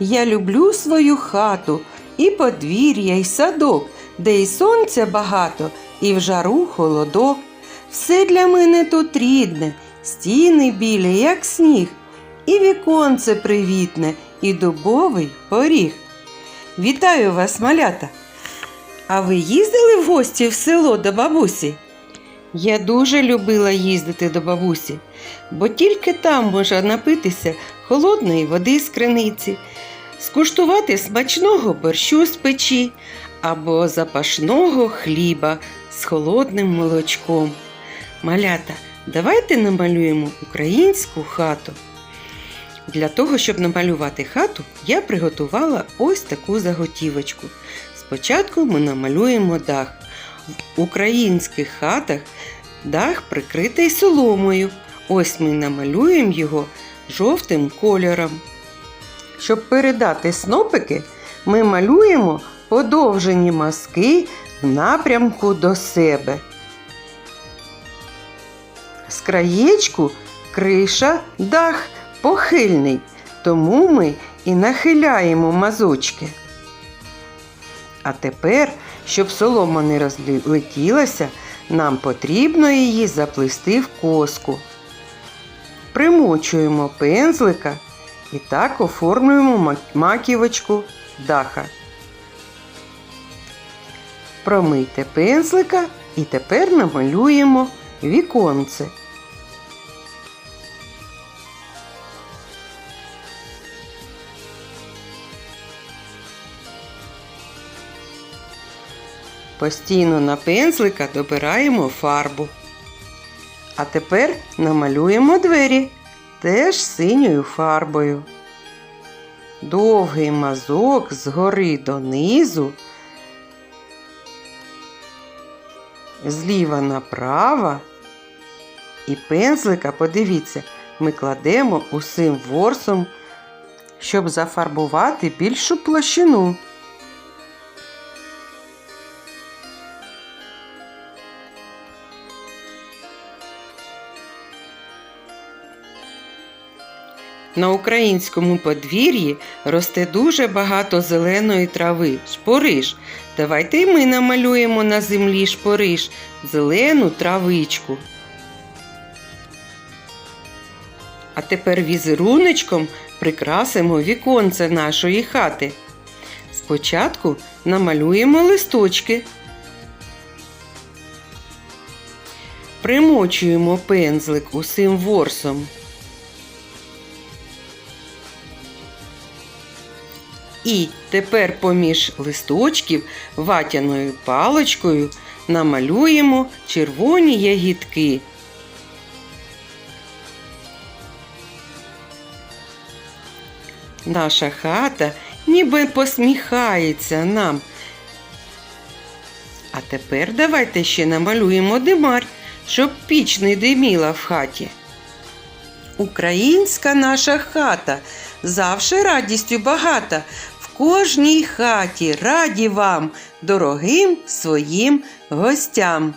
Я люблю свою хату, і подвір'я, і садок, де і сонця багато, і в жару холодок. Все для мене тут рідне, стіни білі, як сніг, і віконце привітне, і дубовий поріг. Вітаю вас, малята! А ви їздили в гості в село до бабусі? Я дуже любила їздити до бабусі, бо тільки там можна напитися холодної води з криниці, скуштувати смачного борщу з печі або запашного хліба з холодним молочком. Малята, давайте намалюємо українську хату. Для того, щоб намалювати хату, я приготувала ось таку заготівочку. Спочатку ми намалюємо дах. Українських хатах дах прикритий соломою. Ось ми намалюємо його жовтим кольором. Щоб передати снопики, ми малюємо подовжені мазки в напрямку до себе. З краєчку криша, дах похильний, тому ми і нахиляємо мазочки. А тепер, щоб солома не розлетілася, нам потрібно її заплести в коску. Примочуємо пензлика і так оформлюємо маківочку даха. Промийте пензлика і тепер намалюємо віконце. Постійно на пензлика добираємо фарбу. А тепер намалюємо двері теж синьою фарбою. Довгий мазок згори донизу, зліва направо. І пензлика, подивіться, ми кладемо усім ворсом, щоб зафарбувати більшу площину. На українському подвір'ї росте дуже багато зеленої трави, шпориш. Давайте й ми намалюємо на землі шпориш, зелену травичку. А тепер візеруночком прикрасимо віконце нашої хати. Спочатку намалюємо листочки. Примочуємо пензлик усім ворсом. І тепер поміж листочків ватяною паличкою намалюємо червоні ягідки. Наша хата ніби посміхається нам. А тепер давайте ще намалюємо димар, щоб піч не диміла в хаті. Українська наша хата завше радістю багата. Кожній хаті раді вам, дорогим своїм гостям.